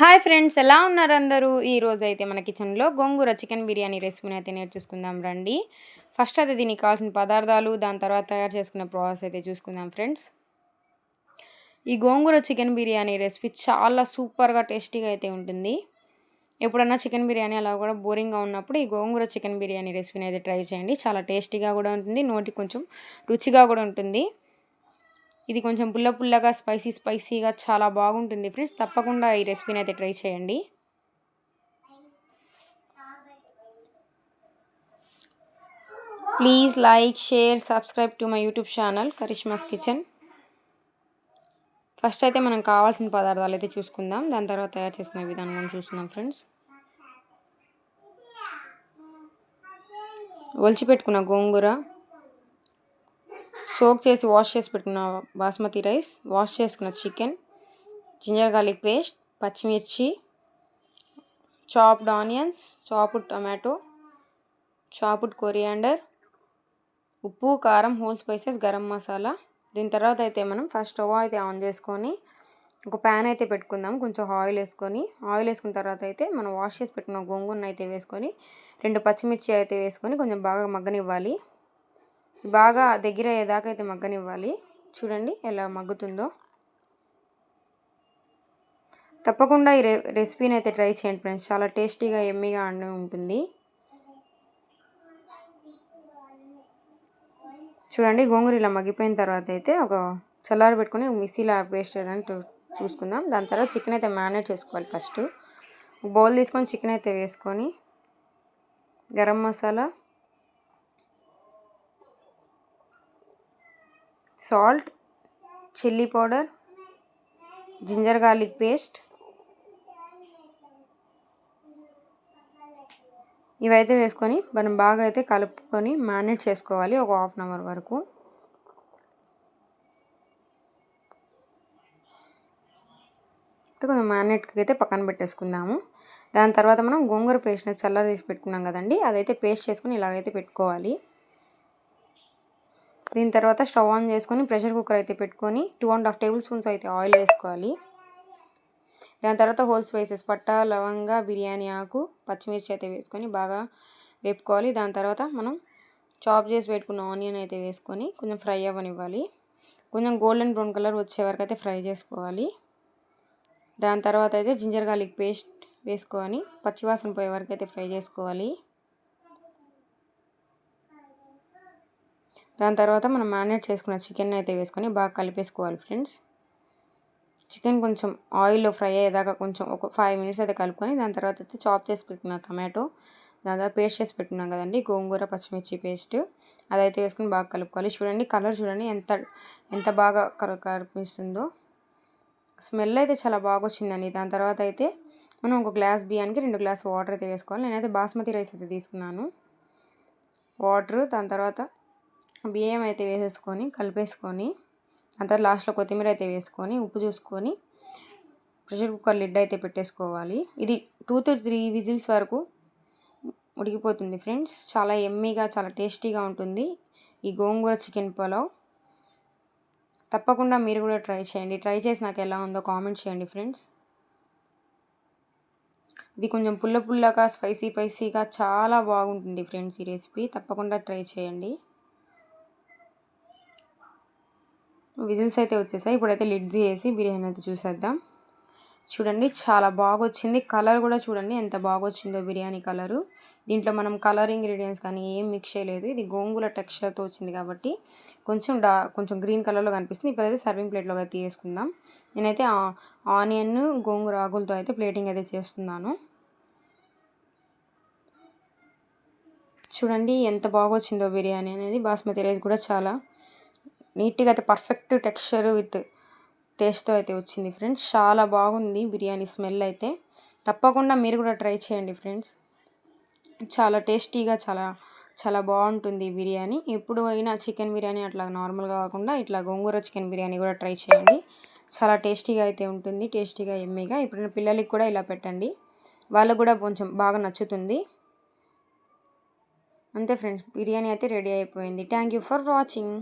Hi friends ఎలా ఉన్నారు అందరూ? ఈరోజు అయితే మన కిచెన్లో గోంగూర చికెన్ బిర్యానీ రెసిపీని అయితే నేర్చుకుందాం రండి. ఫస్ట్ అయితే దీనికి కావాల్సిన పదార్థాలు దాని తర్వాత తయారు చేసుకునే ప్రాసెస్ అయితే చూసుకుందాం ఫ్రెండ్స్. ఈ గోంగూర చికెన్ బిర్యానీ రెసిపీ చాలా సూపర్గా టేస్టీగా అయితే ఉంటుంది. ఎప్పుడన్నా చికెన్ బిర్యానీ అలా కూడా బోరింగ్గా ఉన్నప్పుడు ఈ గోంగూర చికెన్ బిర్యానీ రెసిపీని అయితే ట్రై చేయండి. చాలా టేస్టీగా కూడా ఉంటుంది నోటికి కొంచెం రుచిగా కూడా ఉంటుంది. ఇది కొంచెం పుల్ల పుల్లగా స్పైసీ స్పైసీగా చాలా బాగుంటుంది ఫ్రెండ్స్. తప్పకుండా ఈ రెసిపీని అయితే ట్రై చేయండి. Please like share subscribe to my YouTube channel Karishma's kitchen first అయితే మనం కావాల్సిన పదార్థాలు అయితే చూసుకుందాం. దాని తర్వాత తయారు చేసుకునే విధానం మనం చూస్తున్నాం ఫ్రెండ్స్. ఒలిచిపెట్టుకున్న గోంగూర సోక్ చేసి వాష్ చేసి పెట్టుకున్న బాస్మతి రైస్ వాష్ చేసుకున్న చికెన్ జింజర్ గార్లిక్ పేస్ట్ పచ్చిమిర్చి chopped onions chopped tomato chopped coriander ఉప్పు కారం హోల్ స్పైసెస్ గరం మసాలా. దీని తర్వాత అయితే మనం ఫస్ట్ స్టవ్ అయితే ఆన్ చేసుకొని ఒక ప్యాన్ అయితే పెట్టుకుందాం. కొంచెం ఆయిల్ వేసుకొని ఆయిల్ వేసుకున్న తర్వాత అయితే మనం వాష్ చేసి పెట్టుకున్న గోంగూరను అయితే వేసుకొని రెండు పచ్చిమిర్చి అయితే వేసుకొని కొంచెం బాగా మగ్గనివ్వాలి. బాగా దగ్గర అయ్యేదాకా అయితే మగ్గనివ్వాలి. చూడండి ఎలా మగ్గుతుందో. తప్పకుండా ఈ రె రెసిపీని అయితే ట్రై చేయండి ఫ్రెండ్స్. చాలా టేస్టీగా ఎమ్మీగా అండి ఉంటుంది. చూడండి గోంగూర ఇలా మగ్గిపోయిన తర్వాత అయితే ఒక చల్లారి పెట్టుకుని మిక్సీలో పేస్ట్ అని చూసుకుందాం. దాని తర్వాత చికెన్ అయితే మ్యారినేట్ చేసుకోవాలి ఫస్ట్. బౌల్ తీసుకొని చికెన్ అయితే వేసుకొని garam masala salt chilli powder ginger garlic paste. ఇవైతే వేసుకొని మనం బాగా అయితే కలుపుకొని మ్యారినేట్ చేసుకోవాలి ఒక హాఫ్ అన్ అవర్ వరకు. కొంచెం మ్యారినేట్కి అయితే పక్కన పెట్టేసుకుందాము. దాని తర్వాత మనం గోంగూర పేస్ట్ని చల్ల తీసి పెట్టుకున్నాం కదండి అదైతే పేస్ట్ చేసుకుని ఇలాగైతే పెట్టుకోవాలి. దీని తర్వాత స్టవ్ ఆన్ చేసుకొని ప్రెషర్ కుక్కర్ అయితే పెట్టుకొని two and half tablespoons అయితే ఆయిల్ వేసుకోవాలి. దాని తర్వాత హోల్ స్పైసెస్ పట్ట లవంగా బిర్యానీ ఆకు పచ్చిమిర్చి అయితే వేసుకొని బాగా వేపుకోవాలి. దాని తర్వాత మనం చాప్ చేసి పెట్టుకున్న ఆనియన్ అయితే వేసుకొని కొంచెం ఫ్రై అవ్వనివ్వాలి. కొంచెం గోల్డెన్ బ్రౌన్ కలర్ వచ్చే వరకు అయితే ఫ్రై చేసుకోవాలి. దాని తర్వాత అయితే జింజర్ గార్లిక్ పేస్ట్ వేసుకొని పచ్చివాసన పోయే వరకు అయితే ఫ్రై చేసుకోవాలి. దాని తర్వాత మనం మ్యారినేట్ చేసుకున్న చికెన్ అయితే వేసుకొని బాగా కలిపేసుకోవాలి ఫ్రెండ్స్. చికెన్ కొంచెం ఆయిల్లో ఫ్రై అయ్యేదాకా కొంచెం ఒక ఫైవ్ మినిట్స్ అయితే కలుపుకొని దాని తర్వాత అయితే చాప్ చేసి పెట్టుకున్న టమాటో దాని పేస్ట్ చేసి పెట్టున్నాం కదండి గోంగూర పచ్చిమిర్చి పేస్ట్. అదైతే వేసుకొని బాగా కలుపుకోవాలి. చూడండి కలర్ చూడండి ఎంత ఎంత బాగా కనిపిస్తుందో. స్మెల్ అయితే చాలా బాగా వచ్చిందండి. దాని తర్వాత అయితే మనం ఒక గ్లాస్ బియ్యానికి రెండు గ్లాస్ వాటర్ అయితే వేసుకోవాలి. నేనైతే బాస్మతి రైస్ అయితే తీసుకున్నాను. వాటర్ దాని తర్వాత బియ్యం అయితే వేసేసుకొని కలిపేసుకొని అంటే లాస్ట్లో కొత్తిమీర అయితే వేసుకొని ఉప్పు చూసుకొని ప్రెషర్ కుక్కర్ లిడ్ అయితే పెట్టేసుకోవాలి. ఇది టూ టు త్రీ విజిల్స్ వరకు ఉడికిపోతుంది ఫ్రెండ్స్. చాలా ఎమ్మీగా చాలా టేస్టీగా ఉంటుంది ఈ గోంగూర చికెన్ పులావ్. తప్పకుండా మీరు కూడా ట్రై చేయండి. ట్రై చేసి నాకు ఎలా ఉందో కామెంట్ చేయండి ఫ్రెండ్స్. ఇది కొంచెం పుల్ల పుల్లగా స్పైసీ స్పైసీగా చాలా బాగుంటుంది ఫ్రెండ్స్ ఈ రెసిపీ. తప్పకుండా ట్రై చేయండి. విజిల్స్ అయితే వచ్చేసాయి. ఇప్పుడైతే లిడ్ తీసి బిర్యానీ అయితే చూసేద్దాం. చూడండి చాలా బాగా వచ్చింది కలర్ కూడా చూడండి ఎంత బాగా వచ్చిందో బిర్యానీ కలరు. దీంట్లో మనం కలర్ ఇంగ్రీడియంట్స్ కానీ ఏం మిక్స్ చేయలేదు. ఇది గోంగూర టెక్స్చర్తో వచ్చింది కాబట్టి కొంచెం డా కొంచెం గ్రీన్ కలర్లో కనిపిస్తుంది. ఇప్పుడైతే సర్వింగ్ ప్లేట్లో అయితే తీసుకుందాం. నేనైతే ఆనియన్ గోంగూర ఆకులతో అయితే ప్లేటింగ్ అయితే చేస్తున్నాను. చూడండి ఎంత బాగా వచ్చిందో బిర్యానీ అనేది. బాస్మతి రైస్ కూడా చాలా నీట్గా అయితే పర్ఫెక్ట్ టెక్స్చర్ విత్ టేస్ట్తో అయితే వచ్చింది ఫ్రెండ్స్. చాలా బాగుంది బిర్యానీ స్మెల్ అయితే. తప్పకుండా మీరు కూడా ట్రై చేయండి ఫ్రెండ్స్. చాలా టేస్టీగా చాలా చాలా బాగుంటుంది బిర్యానీ. ఎప్పుడు అయినా చికెన్ బిర్యానీ అట్లా నార్మల్గా కాకుండా ఇట్లా గోంగూర చికెన్ బిర్యానీ కూడా ట్రై చేయండి. చాలా టేస్టీగా అయితే ఉంటుంది టేస్టీగా ఎమ్మీగా. ఇప్పుడు పిల్లలకి కూడా ఇలా పెట్టండి. వాళ్ళకు కూడా కొంచెం బాగా నచ్చుతుంది. అంతే ఫ్రెండ్స్ బిర్యానీ అయితే రెడీ అయిపోయింది. Thank you for watching.